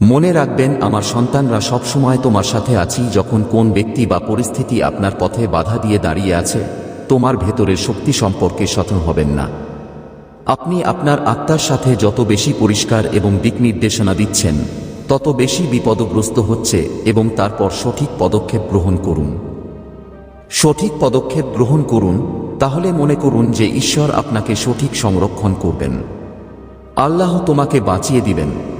মনে রাখবেন, আমার সন্তানরা সবসময় তোমার সাথে আছি যখন কোন ব্যক্তি বা পরিস্থিতি আপনার পথে বাধা দিয়ে দাঁড়িয়ে আছে, তোমার ভেতরের শক্তি সম্পর্কে সচেতন হবেন না। আপনি আপনার আত্মার সাথে যত বেশি পরিষ্কার এবং দিক নির্দেশনা দিচ্ছেন, তত বেশি বিপদগ্রস্ত হচ্ছে এবং তারপর সঠিক পদক্ষেপ গ্রহণ করুন। সঠিক পদক্ষেপ গ্রহণ করুন, তাহলে মনে করুন যে ঈশ্বর আপনাকে সঠিক সংরক্ষণ করবেন। আল্লাহ তোমাকে বাঁচিয়ে দিবেন।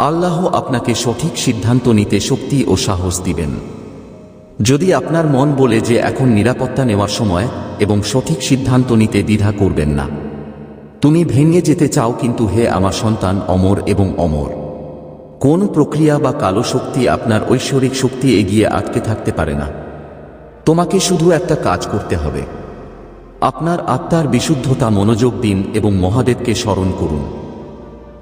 আল্লাহ আপনাকে সঠিক সিদ্ধান্ত নিতে শক্তি ও সাহস দিবেন। যদি আপনার মন বলে যে এখন নিরাপত্তা নেওয়ার সময় এবং সঠিক সিদ্ধান্ত নিতে দ্বিধা করবেন না। তুমি ভেঙে যেতে চাও কিন্তু হে আমার সন্তান অমর এবং অমর। কোন প্রক্রিয়া বা কালো শক্তি আপনার ঐশ্বরিক শক্তি এগিয়ে আটকে থাকতে পারে না। তোমাকে শুধু একটা কাজ করতে হবে। আপনার আত্মার বিশুদ্ধতা মনোযোগ দিন এবং মহাদেবকে স্মরণ করুন।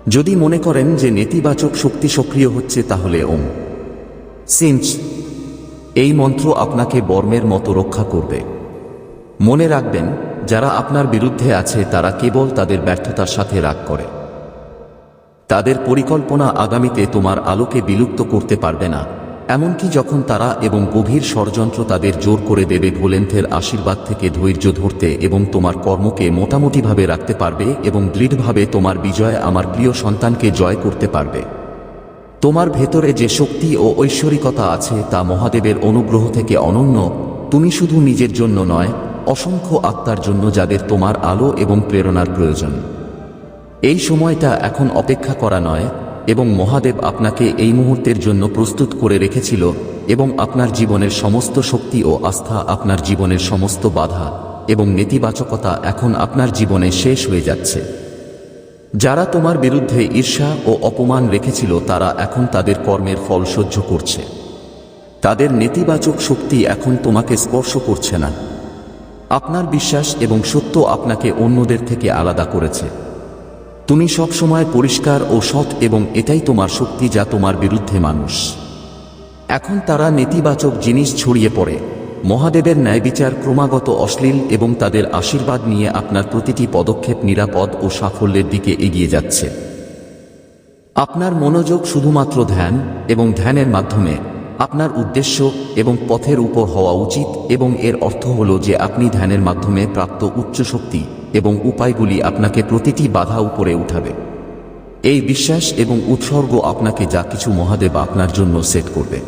যদি মনে করেন যে নেতিবাচক শক্তি সক্রিয় হচ্ছে, তাহলে ওম। সিঞ্চ, এই মন্ত্র আপনাকে বর্মের মতো রক্ষা করবে। মনে রাখবেন, যারা আপনার বিরুদ্ধে আছে, তারা কেবল তাদের ব্যর্থতার সাথে রাগ করে। তাদের পরিকল্পনা আগামীতে তোমার আলোকে বিলুপ্ত করতে পারবে না। এমনকি যখন তারা এবং গভীর ষড়যন্ত্র তাদের জোর করে দেবে ভোলেন্থের আশীর্বাদ থেকে ধৈর্য ধরতে এবং তোমার কর্মকে মোটামুটিভাবে রাখতে পারবে এবং দৃঢ়ভাবে তোমার বিজয় আমার প্রিয় সন্তানকে জয় করতে পারবে। তোমার ভেতরে যে শক্তি ও ঐশ্বরিকতা আছে তা মহাদেবের অনুগ্রহ থেকে অনন্য, তুমি শুধু নিজের জন্য নয়, অসংখ্য আত্মার জন্য যাদের তোমার আলো এবং প্রেরণার প্রয়োজন। এই সময়টা এখন অপেক্ষা করা নয় এবং মহাদেব আপনাকে এই মুহূর্তের জন্য প্রস্তুত করে রেখেছিল এবং আপনার জীবনের সমস্ত শক্তি ও আস্থা আপনার জীবনের সমস্ত বাধা এবং নেতিবাচকতা এখন আপনার জীবনে শেষ হয়ে যাচ্ছে। যারা তোমার বিরুদ্ধে ঈর্ষা ও অপমান রেখেছিল, তারা এখন তাদের কর্মের ফল সহ্য করছে। তাদের নেতিবাচক শক্তি এখন তোমাকে স্পর্শ করছে না। আপনার বিশ্বাস এবং সত্য আপনাকে অন্যদের থেকে আলাদা করেছে। তুমি সবসময় পরিষ্কার ও সৎ এবং এটাই তোমার শক্তি যা তোমার বিরুদ্ধে মানুষ। এখন তারা নেতিবাচক জিনিস ছড়িয়ে পড়ে। মহাদেবের ন্যায় বিচার ক্রমাগত অশ্লীল এবং তাদের আশীর্বাদ নিয়ে আপনার প্রতিটি পদক্ষেপ নিরাপদ ও সাফল্যের দিকে এগিয়ে যাচ্ছে। আপনার মনোযোগ শুধুমাত্র ধ্যান এবং ধ্যানের মাধ্যমে। আপনার উদ্দেশ্য এবং পথের উপর হওয়া উচিত এবং এর অর্থ হল যে আপনি ধ্যানের মাধ্যমে প্রাপ্ত উচ্চ শক্তি এবং উপায়গুলি আপনাকে প্রতিটি বাধা উপরে উঠাবে। এই বিশ্বাস এবং উৎসর্গ আপনাকে যা কিছু মহাদেব আপনার জন্য সেট করবে।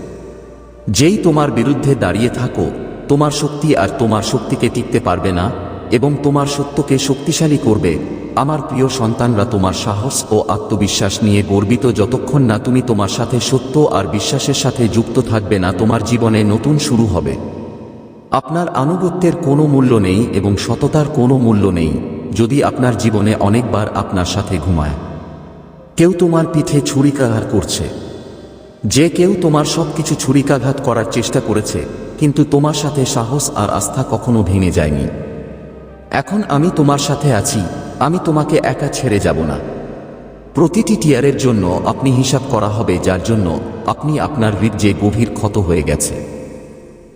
যেই তোমার বিরুদ্ধে দাঁড়িয়ে থাকো, তোমার শক্তি আর তোমার শক্তিকে টিকতে পারবে না এবং তোমার সত্যকে শক্তিশালী করবে, আমার প্রিয় সন্তানরা তোমার সাহস ও আত্মবিশ্বাস নিয়ে গর্বিত যতক্ষণ না তুমি তোমার সাথে সত্য আর বিশ্বাসের সাথে যুক্ত থাকবে না, তোমার জীবনে নতুন শুরু হবে। আপনার আনুগত্যের কোনো মূল্য নেই এবং সততার কোনো মূল্য নেই, যদি আপনার জীবনে অনেকবার আপনার সাথে ঘুমায়। কেউ তোমার পিঠে ছুরিকাঘাত করছে। যে কেউ তোমার সবকিছু ছুরিকাঘাত করার চেষ্টা করেছে, কিন্তু তোমার সাথে সাহস আর আস্থা কখনো ভেঙে যায়নি। এখন আমি তোমার সাথে আছি, আমি তোমাকে একা ছেড়ে যাব না। প্রতিটি টিয়ারের জন্য আপনি হিসাব করা হবে, যার জন্য আপনি আপনার হৃদ যে গভীর ক্ষত হয়ে গেছে।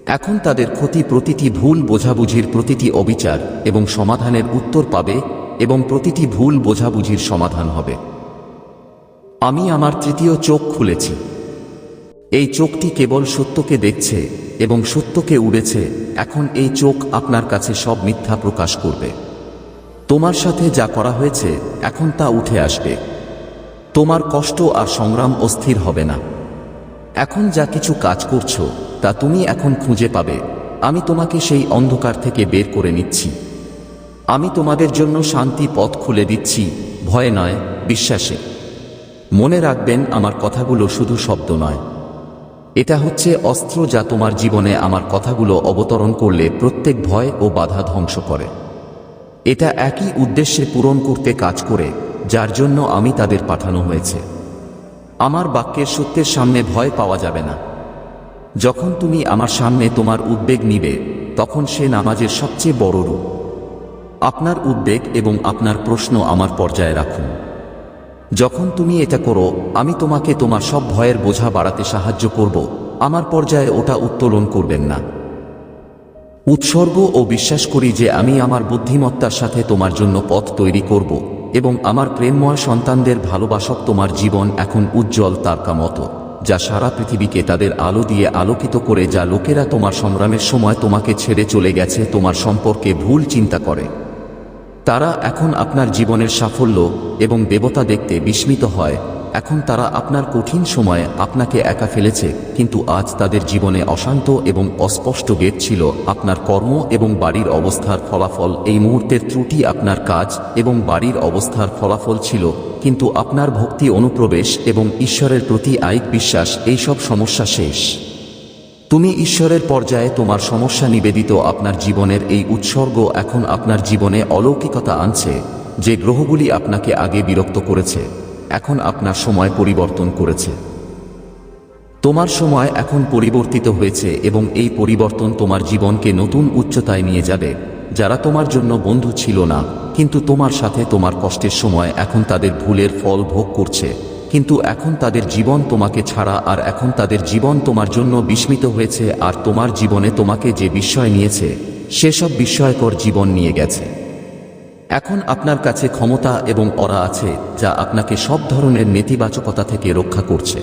এখন তাদের ক্ষতি প্রতিটি ভুল বোঝাবুঝির প্রতিটি অবিচার এবং সমাধানের উত্তর পাবে এবং প্রতিটি ভুল বোঝাবুঝির সমাধান হবে। আমি আমার তৃতীয় চোখ খুলেছি। এই চোখটি কেবল সত্যকে দেখছে এবং সত্যকে উড়েছে। এখন এই চোখ আপনার কাছে সব মিথ্যা প্রকাশ করবে। তোমার সাথে যা করা হয়েছে, এখন তা উঠে আসবে। তোমার কষ্ট আর সংগ্রাম অস্থির হবে না। এখন যা কিছু কাজ করছ, তা তুমি এখন খুঁজে পাবে। আমি তোমাকে সেই অন্ধকার থেকে বের করে নিচ্ছি। আমি তোমাদের জন্য শান্তি পথ খুলে দিচ্ছি, ভয় নয়, বিশ্বাসে। মনে রাখবেন, আমার কথাগুলো শুধু শব্দ নয়। এটা হচ্ছে অস্ত্র যা তোমার জীবনে আমার কথাগুলো অবতরণ করলে প্রত্যেক ভয় ও বাধা ধ্বংস করে। এটা একই উদ্দেশ্যে পূরণ করতে কাজ করে, যার জন্য আমি তাদের পাঠানো হয়েছে। আমার বাক্যের সত্যের সামনে ভয় পাওয়া যাবে না। যখন তুমি আমার সামনে তোমার উদ্বেগ নিবে, তখন সে নামাজের সবচেয়ে বড় রূপ। আপনার উদ্বেগ এবং আপনার প্রশ্ন আমার পর্যায়ে রাখুন। যখন তুমি এটা করো, আমি তোমাকে তোমার সব ভয়ের বোঝা বাড়াতে সাহায্য করব, আমার পর্যায়ে ওটা উত্তোলন করবেন না। উৎসর্গ ও বিশ্বাস করি যে আমি আমার বুদ্ধিমত্তার সাথে তোমার জন্য পথ তৈরি করব। এবং আমার প্রেমময় সন্তানদের ভালোবাসক তোমার জীবন এখন উজ্জ্বল তারকা মতো যা সারা পৃথিবীকে তাদের আলো দিয়ে আলোকিত করে, যা লোকেরা তোমার সংগ্রামের সময় তোমাকে ছেড়ে চলে গেছে, তোমার সম্পর্কে ভুল চিন্তা করে। তারা এখন আপনার জীবনের সাফল্য এবং দেবতা দেখতে বিস্মিত হয় এখন তারা আপনার কঠিন সময়ে আপনাকে একা ফেলেছে, কিন্তু আজ তাদের জীবনে অশান্ত এবং অস্পষ্ট গেট ছিল। আপনার কর্ম এবং বাড়ির অবস্থার ফলাফল এই মুহূর্তের ত্রুটি আপনার কাজ এবং বাড়ির অবস্থার ফলাফল ছিল, কিন্তু আপনার ভক্তি অনুপ্রবেশ এবং ঈশ্বরের প্রতি আয়িক বিশ্বাস এইসব সমস্যা শেষ। তুমি ঈশ্বরের পর্যায়ে তোমার সমস্যা নিবেদিত আপনার জীবনের এই উৎসর্গ এখন আপনার জীবনে অলৌকিকতা আনছে, যে গ্রহগুলি আপনাকে আগে বিরক্ত করেছে। এখন আপনার সময় পরিবর্তন করেছে। তোমার সময় এখন পরিবর্তিত হয়েছে এবং এই পরিবর্তন তোমার জীবনকে নতুন উচ্চতায় নিয়ে যাবে, যারা তোমার জন্য বন্ধু ছিল না, কিন্তু তোমার সাথে তোমার কষ্টের সময় এখন তাদের ভুলের ফল ভোগ করছে। কিন্তু এখন তাদের জীবন তোমাকে ছাড়া আর এখন তাদের জীবন তোমার জন্য বিস্মিত হয়েছে আর তোমার জীবনে তোমাকে যে বিস্ময় নিয়েছে, সেসব বিস্ময়কর জীবন নিয়ে গেছে। এখন আপনার কাছে ক্ষমতা এবং অরা আছে, যা আপনাকে সব ধরনের নেতিবাচকতা থেকে রক্ষা করছে।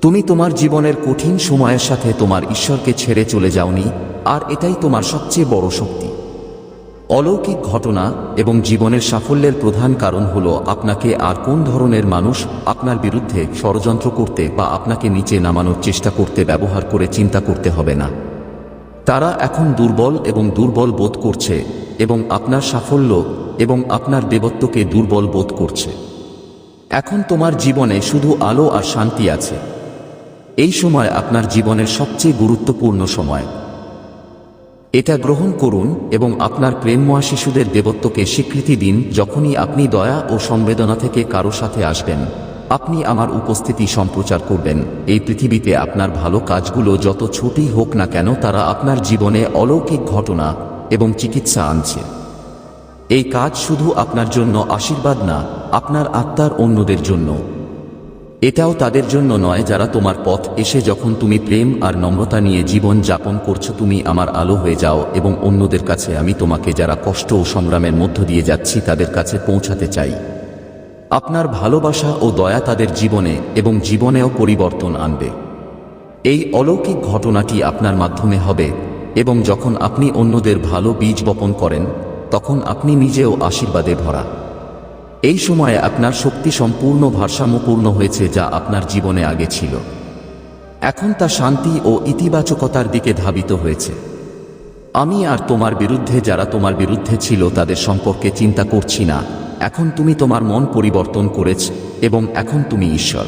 তুমি তোমার জীবনের কঠিন সময়ের সাথে তোমার ঈশ্বরকে ছেড়ে চলে যাওনি, আর এটাই তোমার সবচেয়ে বড় শক্তি। অলৌকিক ঘটনা এবং জীবনের সাফল্যের প্রধান কারণ হল আপনাকে আর কোন ধরনের মানুষ আপনার বিরুদ্ধে ষড়যন্ত্র করতে বা আপনাকে নিচে নামানোর চেষ্টা করতে ব্যবহার করে চিন্তা করতে হবে না। তারা এখন দুর্বল এবং দুর্বল বোধ করছে এবং আপনার সাফল্য এবং আপনার দেবত্বকে দুর্বল বোধ করছে। এখন তোমার জীবনে শুধু আলো আর শান্তি আছে। এই সময় আপনার জীবনের সবচেয়ে গুরুত্বপূর্ণ সময়। এটা গ্রহণ করুন এবং আপনার প্রেমময় শিশুদের দেবত্বকে স্বীকৃতি দিন যখনই আপনি দয়া ও সংবেদনা থেকে কারও সাথে আসবেন। আপনি আমার উপস্থিতি সম্প্রচার করবেন। এই পৃথিবীতে আপনার ভালো কাজগুলো যত ছোটই হোক না কেন তারা আপনার জীবনে অলৌকিক ঘটনা এবং চিকিৎসা আনছে। এই কাজ শুধু আপনার জন্য আশীর্বাদ না, আপনার আত্মার অন্যদের জন্য। এটাও তাদের জন্য নয়, যারা তোমার পথ এসে যখন তুমি প্রেম আর নম্রতা নিয়ে জীবন যাপন করছ, তুমি আমার আলো হয়ে যাও এবং অন্যদের কাছে আমি তোমাকে যারা কষ্ট ও সংগ্রামের মধ্য দিয়ে যাচ্ছি, তাদের কাছে পৌঁছাতে চাই। আপনার ভালোবাসা ও দয়া তাদের জীবনে এবং জীবনেও পরিবর্তন আনবে। এই অলৌকিক ঘটনাটি আপনার মাধ্যমে হবে এবং যখন আপনি অন্যদের ভালো বীজ বপন করেন, তখন আপনি নিজেও আশীর্বাদে ভরা। এই সময়ে আপনার শক্তি সম্পূর্ণ ভারসাম্যপূর্ণ হয়েছে যা আপনার জীবনে আগে ছিল। এখন তা শান্তি ও ইতিবাচকতার দিকে ধাবিত হয়েছে। আমি আর তোমার বিরুদ্ধে যারা তোমার বিরুদ্ধে ছিল তাদের সম্পর্কে চিন্তা করছি না। এখন তুমি তোমার মন পরিবর্তন করেছ এবং এখন তুমি ঈশ্বর।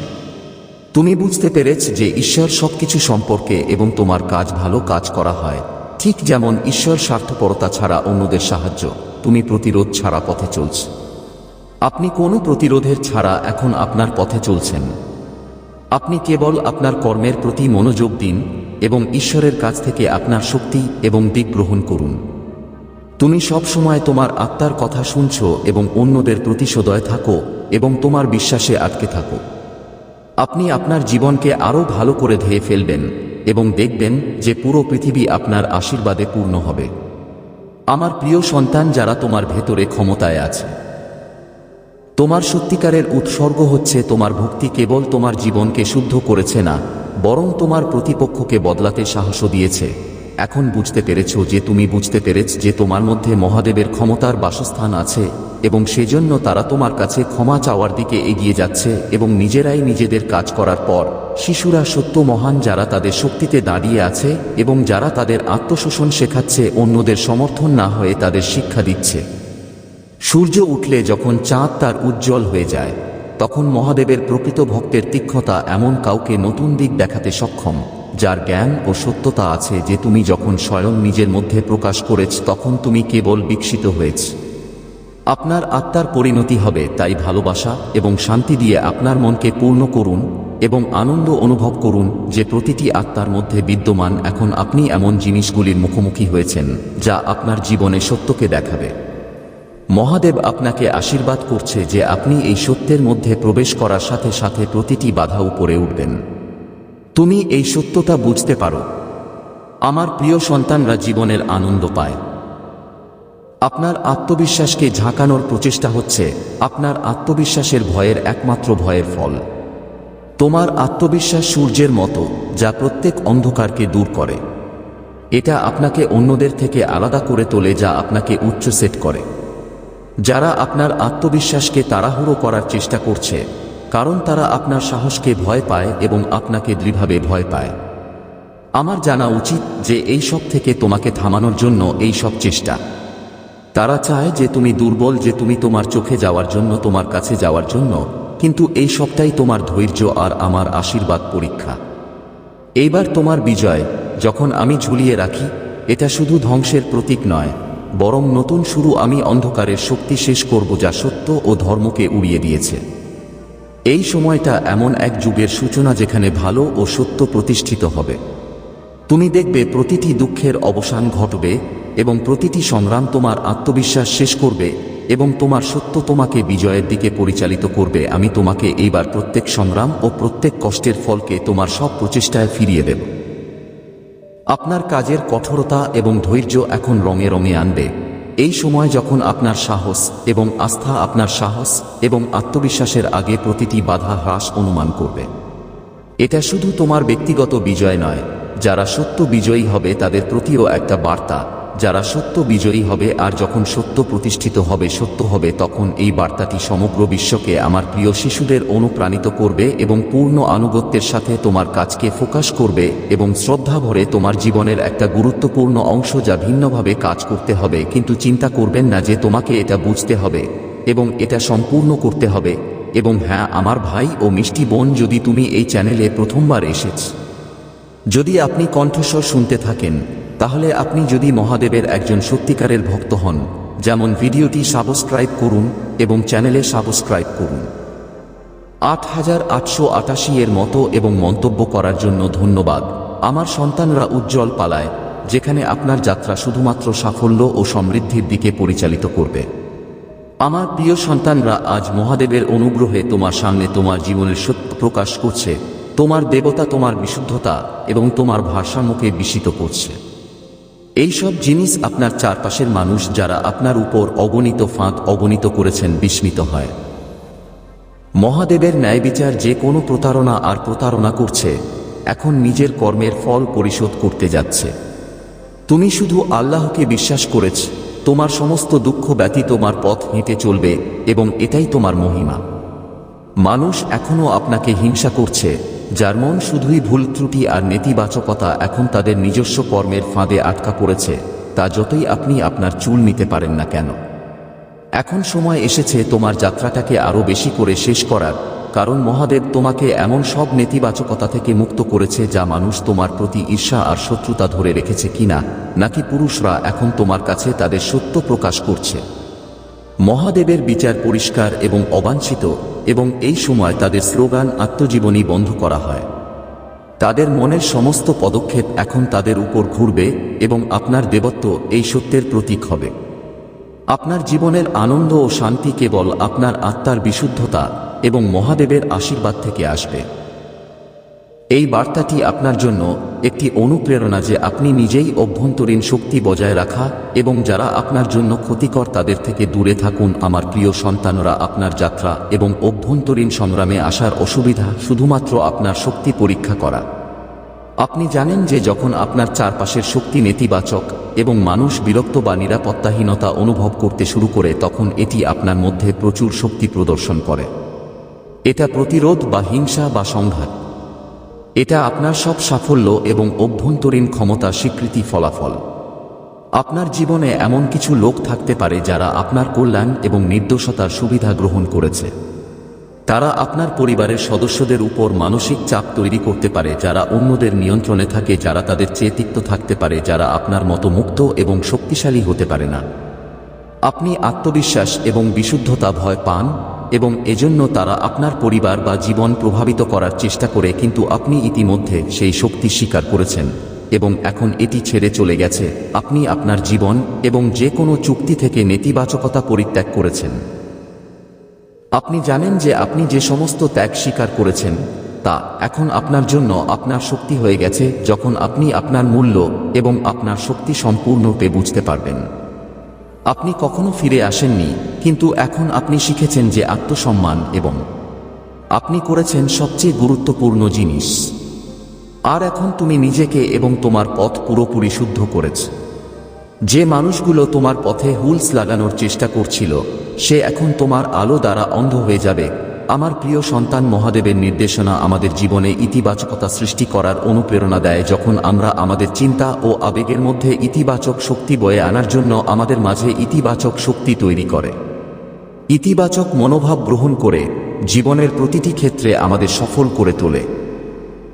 তুমি বুঝতে পেরেছ যে ঈশ্বর সবকিছু সম্পর্কে এবং তোমার কাজ ভালো কাজ করা হয়। ঠিক যেমন ঈশ্বর স্বার্থপরতা ছাড়া অন্যদের সাহায্য তুমি প্রতিরোধ ছাড়া পথে চলছ। আপনি কোনো প্রতিরোধের ছাড়া এখন আপনার পথে চলছেন। আপনি কেবল আপনার কর্মের প্রতি মনোযোগ দিন এবং ঈশ্বরের কাছ থেকে আপনার শক্তি এবং দিক গ্রহণ করুন। তুমি সব সময় তোমার আত্মার কথা শুনছ এবং অন্যদের প্রতি সদয় থাকো এবং তোমার বিশ্বাসে আটকে থাকো। আপনি আপনার জীবনকে আরও ভালো করে ধেয়ে ফেলবেন এবং দেখবেন যে পুরো পৃথিবী আপনার আশীর্বাদে পূর্ণ হবে। আমার প্রিয় সন্তান যারা তোমার ভেতরে ক্ষমতায় আছে, তোমার সত্যিকারের উৎসর্গ হচ্ছে তোমার ভক্তি কেবল তোমার জীবনকে শুদ্ধ করেছে না, বরং তোমার প্রতিপক্ষকে বদলাতে সাহসও দিয়েছে। এখন বুঝতে পেরেছ যে তুমি বুঝতে পেরেছ যে তোমার মধ্যে মহাদেবের ক্ষমতার বাসস্থান আছে, এবং সেজন্য তারা তোমার কাছে ক্ষমা চাওয়ার দিকে এগিয়ে যাচ্ছে এবং নিজেরাই নিজেদের কাজ করার পর, শিশুরা সত্য মহান যারা তাদের শক্তিতে দাঁড়িয়ে আছে এবং যারা তাদের আত্মশোষণ শেখাচ্ছে অন্যদের সমর্থন না হয়ে তাদের শিক্ষা দিচ্ছে। সূর্য উঠলে যখন চাঁদ তার উজ্জ্বল হয়ে যায়, তখন মহাদেবের প্রকৃত ভক্তের তীক্ষ্ণতা এমন কাউকে নতুন দিক দেখাতে সক্ষম। যার জ্ঞান ও সত্যতা আছে যে তুমি যখন স্বয়ং নিজের মধ্যে প্রকাশ করেছ, তখন তুমি কেবল বিকশিত হয়েছ। আপনার আত্মার পরিণতি হবে, তাই ভালোবাসা এবং শান্তি দিয়ে আপনার মনকে পূর্ণ করুন এবং আনন্দ অনুভব করুন যে প্রতিটি আত্মার মধ্যে বিদ্যমান এখন আপনি এমন জিনিসগুলির মুখোমুখি হয়েছেন, যা আপনার জীবনে সত্যকে দেখাবে। মহাদেব আপনাকে আশীর্বাদ করছে যে আপনি এই সত্যের মধ্যে প্রবেশ করার সাথে সাথে প্রতিটি বাধা উপরে উঠবেন। তুমি এই সত্যতা বুঝতে পারো। আমার প্রিয় সন্তানরা জীবনের আনন্দ পায়। আপনার আত্মবিশ্বাসকে ঝাঁকানোর প্রচেষ্টা হচ্ছে আপনার আত্মবিশ্বাসের ভয়ের একমাত্র ভয়ের ফল। তোমার আত্মবিশ্বাস সূর্যের মতো, যা প্রত্যেক অন্ধকারকে দূর করে। এটা আপনাকে অন্যদের থেকে আলাদা করে তোলে, যা আপনাকে উচ্চ সেট করে। যারা আপনার আত্মবিশ্বাসকে তাড়াহুড়ো করার চেষ্টা করছে কারণ তারা আপনার সাহসকে ভয় পায় এবং আপনাকে দৃঢ়ভাবে ভয় পায়। আমার জানা উচিত যে এই সব থেকে তোমাকে থামানোর জন্য এই সব চেষ্টা। তারা চায় যে তুমি দুর্বল, যে তুমি তোমার চোখে যাওয়ার জন্য, তোমার কাছে যাওয়ার জন্য, কিন্তু এই সবটাই তোমার ধৈর্য আর আমার আশীর্বাদ পরীক্ষা। এইবার তোমার বিজয়, যখন আমি ঝুলিয়ে রাখি, এটা শুধু ধ্বংসের প্রতীক নয়, বরং নতুন শুরু আমি অন্ধকারের শক্তি শেষ করব যা সত্য ও ধর্মকে উড়িয়ে দিয়েছে। এই সময়টা এমন এক যুগের সূচনা যেখানে ভালো ও সত্য প্রতিষ্ঠিত হবে। তুমি দেখবে প্রতিটি দুঃখের অবসান ঘটবে এবং প্রতিটি সংগ্রাম তোমার আত্মবিশ্বাস শেষ করবে এবং তোমার সত্য তোমাকে বিজয়ের দিকে পরিচালিত করবে। আমি তোমাকে এইবার প্রত্যেক সংগ্রাম ও প্রত্যেক কষ্টের ফলকে তোমার সব প্রচেষ্টায় ফিরিয়ে দেব। আপনার কাজের কঠোরতা এবং ধৈর্য এখন রঙে রঙে আনবে। এই সময় যখন আপনার সাহস এবং আস্থা আপনার সাহস এবং আত্মবিশ্বাসের আগে প্রতিটি বাধা হ্রাস অনুমান করবে। এটা শুধু তোমার ব্যক্তিগত বিজয় নয়, যারা সত্য বিজয়ী হবে তাদের প্রতিও একটা বার্তা। যারা সত্য বিজয়ী হবে আর যখন সত্য প্রতিষ্ঠিত হবে, সত্য হবে, তখন এই বার্তাটি সমগ্র বিশ্বকে আমার প্রিয় শিশুদের অনুপ্রাণিত করবে এবং পূর্ণ আনুগত্যের সাথে তোমার কাজকে ফোকাস করবে এবং শ্রদ্ধা ভরে তোমার জীবনের একটা গুরুত্বপূর্ণ অংশ যা ভিন্নভাবে কাজ করতে হবে। কিন্তু চিন্তা করবেন না যে তোমাকে এটা বুঝতে হবে এবং এটা সম্পূর্ণ করতে হবে। এবং হ্যাঁ আমার ভাই ও মিষ্টি বোন, যদি তুমি এই চ্যানেলে প্রথমবার এসেছ, যদি আপনি কণ্ঠস্বর শুনতে থাকেন তাহলে আপনি যদি মহাদেবের একজন সত্যিকারের ভক্ত হন, যেমন ভিডিওটি সাবস্ক্রাইব করুন এবং চ্যানেলে সাবস্ক্রাইব করুন। আট হাজার আটশো আটাশি এর মতো এবং মন্তব্য করার জন্য ধন্যবাদ। আমার সন্তানরা উজ্জ্বল পালায়, যেখানে আপনার যাত্রা শুধুমাত্র সাফল্য ও সমৃদ্ধির দিকে পরিচালিত করবে। আমার প্রিয় সন্তানরা, আজ মহাদেবের অনুগ্রহে তোমার সামনে তোমার জীবনের সত্য প্রকাশ করছে, তোমার দেবতা তোমার বিশুদ্ধতা এবং তোমার ভারসাম্যকে বিস্মিত করছে। এইসব জিনিস আপনার চারপাশের মানুষ যারা আপনার উপর অগণিত ফাঁদ অগণিত করেছেন বিস্মিত হয়। মহাদেবের ন্যায় বিচার যে কোনো প্রতারণা আর প্রতারণা করছে, এখন নিজের কর্মের ফল পরিশোধ করতে যাচ্ছে। তুমি শুধু আল্লাহকে বিশ্বাস করেছ, তোমার সমস্ত দুঃখ ব্যতীত তোমার পথ হেঁটে চলবে এবং এটাই তোমার মহিমা। মানুষ এখনও আপনাকে হিংসা করছে যার মন শুধুই ভুল ত্রুটি আর নেতিবাচকতা এখন তাদের নিজস্ব কর্মের ফাঁদে আটকা পড়েছে, তা যতই আপনি আপনার চুল নিতে পারেন না কেন। এখন সময় এসেছে তোমার যাত্রাটাকে আরও বেশি করে শেষ করার, কারণ মহাদেব তোমাকে এমন সব নেতিবাচকতা থেকে মুক্ত করেছে যা মানুষ তোমার প্রতি ঈর্ষা আর শত্রুতা ধরে রেখেছে কিনা, নাকি পুরুষরা এখন তোমার কাছে তাদের সত্য প্রকাশ করছে। মহাদেবের বিচার পরিষ্কার এবং অবাঞ্ছিত এবং এই সময় তাদের স্লোগান আত্মজীবনী বন্ধ করা হয়। তাদের মনের সমস্ত পদক্ষেপ এখন তাদের উপর ঘুরবে এবং আপনার দেবত্ব এই সত্যের প্রতীক হবে। আপনার জীবনের আনন্দ ও শান্তি কেবল আপনার আত্মার বিশুদ্ধতা এবং মহাদেবের আশীর্বাদ থেকে আসবে। এই বার্তাটি আপনার জন্য একটি অনুপ্রেরণা যে আপনি নিজেই অভ্যন্তরীণ শক্তি বজায় রাখা এবং যারা আপনার জন্য ক্ষতিকর তাদের থেকে দূরে থাকুন। আমার প্রিয় সন্তানরা, আপনার যাত্রা এবং অভ্যন্তরীণ সংগ্রামে আসার অসুবিধা শুধুমাত্র আপনার শক্তি পরীক্ষা করা। আপনি জানেন যে যখন আপনার চারপাশের শক্তি নেতিবাচক এবং মানুষ বিরক্ত বা নিরাপত্তাহীনতা অনুভব করতে শুরু করে, তখন এটি আপনার মধ্যে প্রচুর শক্তি প্রদর্শন করে। এটা প্রতিরোধ বা হিংসা বা সংঘাত। এটা আপনার সব সাফল্য এবং অভ্যন্তরীণ ক্ষমতা স্বীকৃতি ফলাফল। আপনার জীবনে এমন কিছু লোক থাকতে পারে যারা আপনার কল্যাণ এবং নির্দোষতার সুবিধা গ্রহণ করেছে। তারা আপনার পরিবারের সদস্যদের উপর মানসিক চাপ তৈরি করতে পারে, যারা অন্যদের নিয়ন্ত্রণে থাকে, যারা তাদের চেয়ে তিক্ত থাকতে পারে, যারা আপনার মতো মুক্ত এবং শক্তিশালী হতে পারে না। আপনি আত্মবিশ্বাস এবং বিশুদ্ধতা ভয় পান? এবং এজন্য তারা আপনার পরিবার বা জীবন প্রভাবিত করার চেষ্টা করে কিন্তু আপনি ইতিমধ্যে সেই শক্তি স্বীকার করেছেন। এবং এখন এটি ছেড়ে চলে গেছে। আপনি আপনার জীবন এবং যে কোনো চুক্তি থেকে নেতিবাচকতা পরিত্যাগ করেছেন। আপনি জানেন যে আপনি যে সমস্ত ত্যাগ স্বীকার করেছেন, তা এখন আপনার জন্য আপনার শক্তি হয়ে গেছে যখন আপনি আপনার মূল্য এবং আপনার শক্তি সম্পূর্ণরূপে বুঝতে পারবেন। আপনি কখনো ফিরে আসেননি, কিন্তু এখন আপনি শিখেছেন যে আত্মসম্মান এবং আপনি করেছেন সবচেয়ে গুরুত্বপূর্ণ জিনিস। আর এখন তুমি নিজেকে এবং তোমার পথ পুরোপুরি শুদ্ধ করেছ। যে মানুষগুলো তোমার পথে হুলস লাগানোর চেষ্টা করছিল, সে এখন তোমার আলো দ্বারা অন্ধ হয়ে যাবে। আমার প্রিয় সন্তান মহাদেবের নির্দেশনা আমাদের জীবনে ইতিবাচকতা সৃষ্টি করার অনুপ্রেরণা দেয় যখন আমরা আমাদের চিন্তা ও আবেগের মধ্যে ইতিবাচক শক্তি বয়ে আনার জন্য আমাদের মাঝে ইতিবাচক শক্তি তৈরি করে। ইতিবাচক মনোভাব গ্রহণ করে জীবনের প্রতিটি ক্ষেত্রে আমাদের সফল করে তোলে।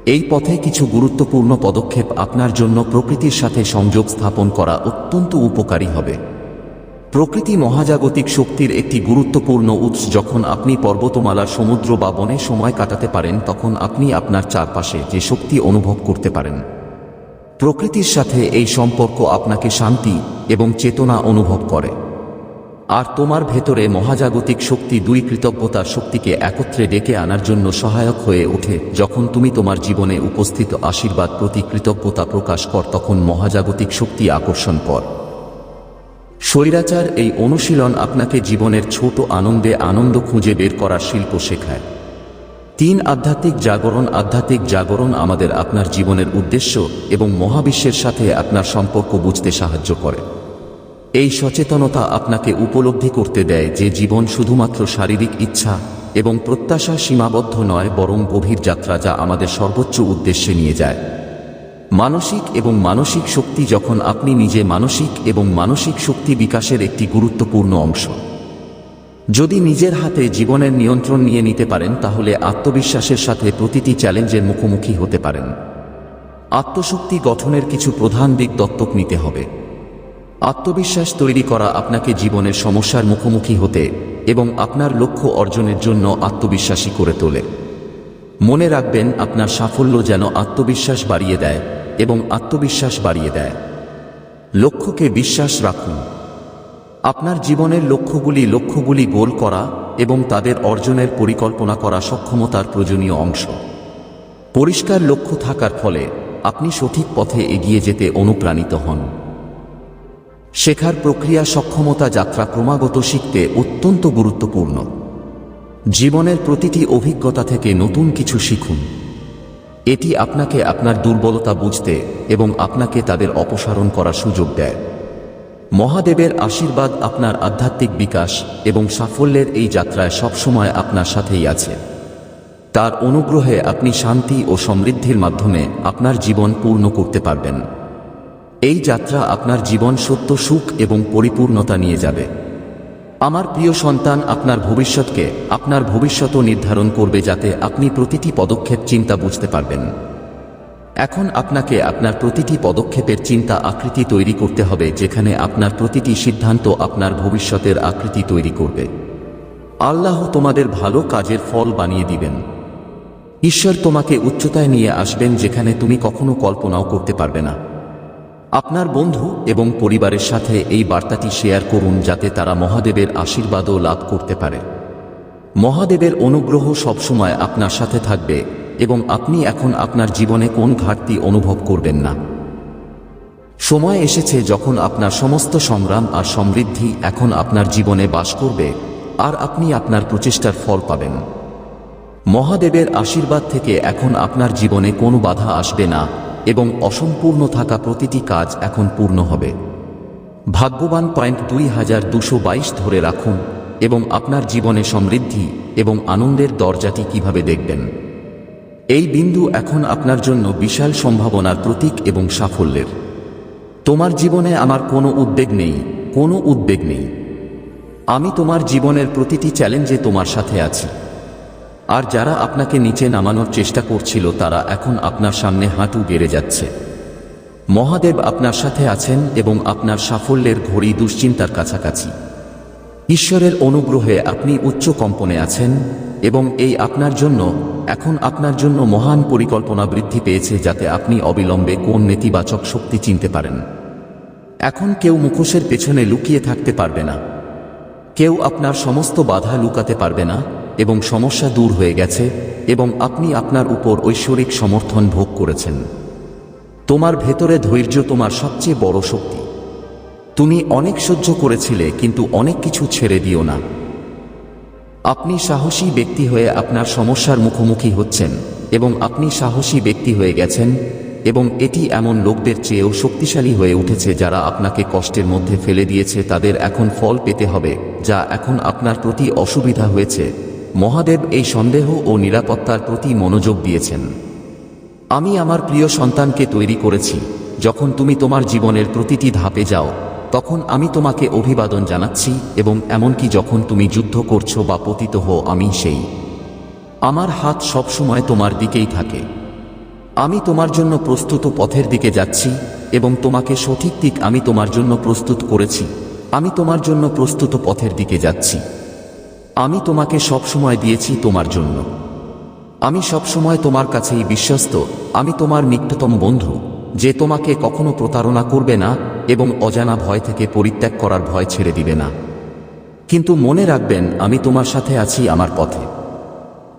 এই পথে কিছু গুরুত্বপূর্ণ পদক্ষেপ আপনার জন্য প্রকৃতির সাথে সংযোগ স্থাপন করা অত্যন্ত উপকারী হবে। প্রকৃতি মহাজাগতিক শক্তির একটি গুরুত্বপূর্ণ উৎস। যখন আপনি পর্বতমালা, সমুদ্র বা বনে সময় কাটাতে পারেন, তখন আপনি আপনার চারপাশে যে শক্তি অনুভব করতে পারেন। প্রকৃতির সাথে এই সম্পর্ক আপনাকে শান্তি এবং চেতনা অনুভব করে। আর তোমার ভেতরে মহাজাগতিক শক্তি দুই কৃতজ্ঞতার শক্তিকে একত্রে ডেকে আনার জন্য সহায়ক হয়ে ওঠে। যখন তুমি তোমার জীবনে উপস্থিত আশীর্বাদ প্রতি কৃতজ্ঞতা প্রকাশ কর, তখন মহাজাগতিক শক্তি আকর্ষণ কর। স্বৈরাচার এই অনুশীলন আপনাকে জীবনের ছোট আনন্দে আনন্দ খুঁজে বের করার শিল্প শেখায়। তিন আধ্যাত্মিক জাগরণ আধ্যাত্মিক জাগরণ আমাদের আপনার জীবনের উদ্দেশ্য এবং মহাবিশ্বের সাথে আপনার সম্পর্ক বুঝতে সাহায্য করে। এই সচেতনতা আপনাকে উপলব্ধি করতে দেয় যে জীবন শুধুমাত্র শারীরিক ইচ্ছা এবং প্রত্যাশা সীমাবদ্ধ নয়, বরং গভীর যাত্রা যা আমাদের সর্বোচ্চ উদ্দেশ্যে নিয়ে যায়। মানসিক এবং মানসিক শক্তি যখন আপনি নিজে মানসিক এবং মানসিক শক্তি বিকাশের একটি গুরুত্বপূর্ণ অংশ। যদি নিজের হাতে জীবনের নিয়ন্ত্রণ নিয়ে নিতে পারেন, তাহলে আত্মবিশ্বাসের সাথে প্রতিটি চ্যালেঞ্জের মুখোমুখি হতে পারেন। আত্মশক্তি গঠনের কিছু প্রধান দিক দত্তক নিতে হবে। আত্মবিশ্বাস তৈরি করা আপনাকে জীবনের সমস্যার মুখোমুখি হতে এবং আপনার লক্ষ্য অর্জনের জন্য আত্মবিশ্বাসী করে তোলে। মনে রাখবেন, আপনার সাফল্য যেন আত্মবিশ্বাস বাড়িয়ে দেয় এবং আত্মবিশ্বাস বাড়িয়ে দেয়। লক্ষ্যকে বিশ্বাস রাখুন। আপনার জীবনের লক্ষ্যগুলি লক্ষ্যগুলি গোল করা এবং তাদের অর্জনের পরিকল্পনা করা সক্ষমতার প্রয়োজনীয় অংশ। পরিষ্কার লক্ষ্য থাকার ফলে আপনি সঠিক পথে এগিয়ে যেতে অনুপ্রাণিত হন। শেখার প্রক্রিয়া সক্ষমতা যাত্রা ক্রমাগত শিখতে অত্যন্ত গুরুত্বপূর্ণ। জীবনের প্রতিটি অভিজ্ঞতা থেকে নতুন কিছু শিখুন। এটি আপনাকে আপনার দুর্বলতা বুঝতে এবং আপনাকে তাদের অপসারণ করার সুযোগ দেয়। মহাদেবের আশীর্বাদ আপনার আধ্যাত্মিক বিকাশ এবং সাফল্যের এই যাত্রায় সবসময় আপনার সাথেই আছে। তার অনুগ্রহে আপনি শান্তি ও সমৃদ্ধির মাধ্যমে আপনার জীবন পূর্ণ করতে পারবেন। এই যাত্রা আপনার জীবন সত্য সুখ এবং পরিপূর্ণতা নিয়ে যাবে। আমার প্রিয় সন্তান, আপনার ভবিষ্যৎকে আপনার ভবিষ্যতও নির্ধারণ করবে যাতে আপনি প্রতিটি পদক্ষেপ চিন্তা বুঝতে পারবেন। এখন আপনাকে আপনার প্রতিটি পদক্ষেপের চিন্তা আকৃতি তৈরি করতে হবে, যেখানে আপনার প্রতিটি সিদ্ধান্ত আপনার ভবিষ্যতের আকৃতি তৈরি করবে। আল্লাহ তোমাদের ভালো কাজের ফল বানিয়ে দিবেন। ঈশ্বর তোমাকে উচ্চতায় নিয়ে আসবেন, যেখানে তুমি কখনো কল্পনাও করতে পারবে না। আপনার বন্ধু এবং পরিবারের সাথে এই বার্তাটি শেয়ার করুন যাতে তারা মহাদেবের আশীর্বাদও লাভ করতে পারে। মহাদেবের অনুগ্রহ সবসময় আপনার সাথে থাকবে এবং আপনি এখন আপনার জীবনে কোন ঘাটতি অনুভব করবেন না। সময় এসেছে যখন আপনার সমস্ত সংগ্রাম আর সমৃদ্ধি এখন আপনার জীবনে বাস করবে আর আপনি আপনার প্রচেষ্টার ফল পাবেন। মহাদেবের আশীর্বাদ থেকে এখন আপনার জীবনে কোনো বাধা আসবে না। এবং অসম্পূর্ণ থাকা প্রতিটি কাজ এখন পূর্ণ হবে। ভাগ্যবান পয়েন্ট দুই হাজার দুশো বাইশ ধরে রাখুন এবং আপনার জীবনে সমৃদ্ধি এবং আনন্দের দরজাটি কীভাবে দেখবেন। এই বিন্দু এখন আপনার জন্য বিশাল সম্ভাবনার প্রতীক এবং সাফল্যের। তোমার জীবনে আমার কোনো উদ্বেগ নেই, কোনো উদ্বেগ নেই। আমি তোমার জীবনের প্রতিটি চ্যালেঞ্জে তোমার সাথে আছি। আর যারা আপনাকে নিচে নামানোর চেষ্টা করছিল, তারা এখন আপনার সামনে হাঁটু বেড়ে যাচ্ছে। মহাদেব আপনার সাথে আছেন এবং আপনার সাফল্যের ঘড়ি দুশ্চিন্তার কাছাকাছি। ঈশ্বরের অনুগ্রহে আপনি উচ্চ কম্পনে আছেন এবং এই আপনার জন্য, এখন আপনার জন্য মহান পরিকল্পনা বৃদ্ধি পেয়েছে যাতে আপনি অবিলম্বে কোন নেতিবাচক শক্তি চিনতে পারেন। এখন কেউ মুখোশের পেছনে লুকিয়ে থাকতে পারবে না। কেউ আপনার সমস্ত বাধা লুকাতে পারবে না। এবং সমস্যা দূর হয়ে গেছে এবং আপনি আপনার উপর ঐশ্বরিক সমর্থন ভোগ করেছেন। তোমার ভেতরে ধৈর্য তোমার সবচেয়ে বড় শক্তি। তুমি অনেক সহ্য করেছিলে কিন্তু অনেক কিছু ছেড়ে দিও না। আপনি সাহসী ব্যক্তি হয়ে আপনার সমস্যার মুখোমুখি হচ্ছেন এবং আপনি সাহসী ব্যক্তি হয়ে গেছেন এবং এটি এমন লোকদের চেয়েও শক্তিশালী হয়ে উঠেছে যারা আপনাকে কষ্টের মধ্যে ফেলে দিয়েছে তাদের এখন ফল পেতে হবে, যা এখন আপনার প্রতি অসুবিধা হয়েছে। মহাদেব এই সন্দেহ ও নিরাপত্তার প্রতি মনোযোগ দিয়েছেন। আমি আমার প্রিয় সন্তানকে তৈরি করেছি। যখন তুমি তোমার জীবনের প্রতিটি ধাপে যাও, তখন আমি তোমাকে অভিবাদন জানাচ্ছি এবং এমনকি যখন তুমি যুদ্ধ করছ বা পতিত হও, আমি সেই। আমার হাত সবসময় তোমার দিকেই থাকে। আমি তোমার জন্য প্রস্তুত পথের দিকে যাচ্ছি এবং তোমাকে সঠিক দিক আমি তোমার জন্য প্রস্তুত করেছি। আমি তোমার জন্য প্রস্তুত পথের দিকে যাচ্ছি। আমি তোমাকে সবসময় দিয়েছি তোমার জন্য। আমি সবসময় তোমার কাছেই বিশ্বস্ত, আমি তোমার নিকটতম বন্ধু, যে তোমাকে কখনো প্রতারণা করবে না এবং অজানা ভয় থেকে পরিত্যাগ করার ভয় ছেড়ে দিবে না। কিন্তু মনে রাখবেন, আমি তোমার সাথে আছি আমার পথে।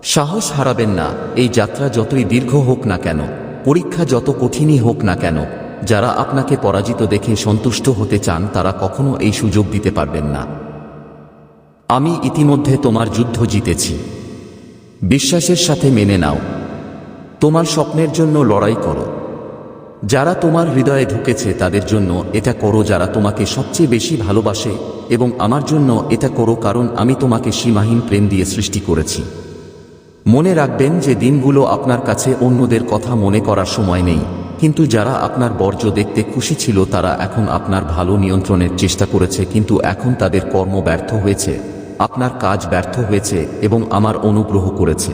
সাহস হারাবেন না, এই যাত্রা যতই দীর্ঘ হোক না কেন, পরীক্ষা যত কঠিনই হোক না কেন, যারা আপনাকে পরাজিত দেখে সন্তুষ্ট হতে চান তারা কখনো এই সুযোগ দিতে পারবেন না। আমি ইতিমধ্যে তোমার যুদ্ধ জিতেছি। বিশ্বাসের সাথে মেনে নাও। তোমার স্বপ্নের জন্য লড়াই করো। যারা তোমার হৃদয়ে ঢুকেছে, তাদের জন্য এটা করো যারা তোমাকে সবচেয়ে বেশি ভালোবাসে এবং আমার জন্য এটা করো কারণ আমি তোমাকে সীমাহীন প্রেম দিয়ে সৃষ্টি করেছি। মনে রাখবেন যে দিনগুলো আপনার কাছে অন্যদের কথা মনে করার সময় নেই, কিন্তু যারা আপনার বর্জ্য দেখতে খুশি ছিল, তারা এখন আপনার ভালো নিয়ন্ত্রণের চেষ্টা করেছে, কিন্তু এখন তাদের কর্ম ব্যর্থ হয়েছে। আপনার কাজ ব্যর্থ হয়েছে এবং আমার অনুগ্রহ করেছে।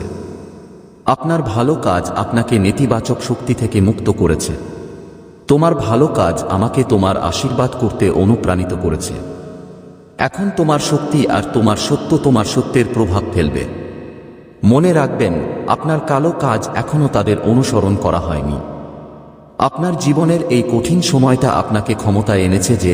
আপনার ভালো কাজ আপনাকে নেতিবাচক শক্তি থেকে মুক্ত করেছে। তোমার ভালো কাজ আমাকে তোমার আশীর্বাদ করতে অনুপ্রাণিত করেছে। এখন তোমার শক্তি আর তোমার সত্য তোমার সত্যের প্রভাব ফেলবে। মনে রাখবেন, আপনার কালো কাজ এখনও তাদের অনুসরণ করা হয়নি। আপনার জীবনের এই কঠিন সময়টা আপনাকে ক্ষমতা এনেছে যে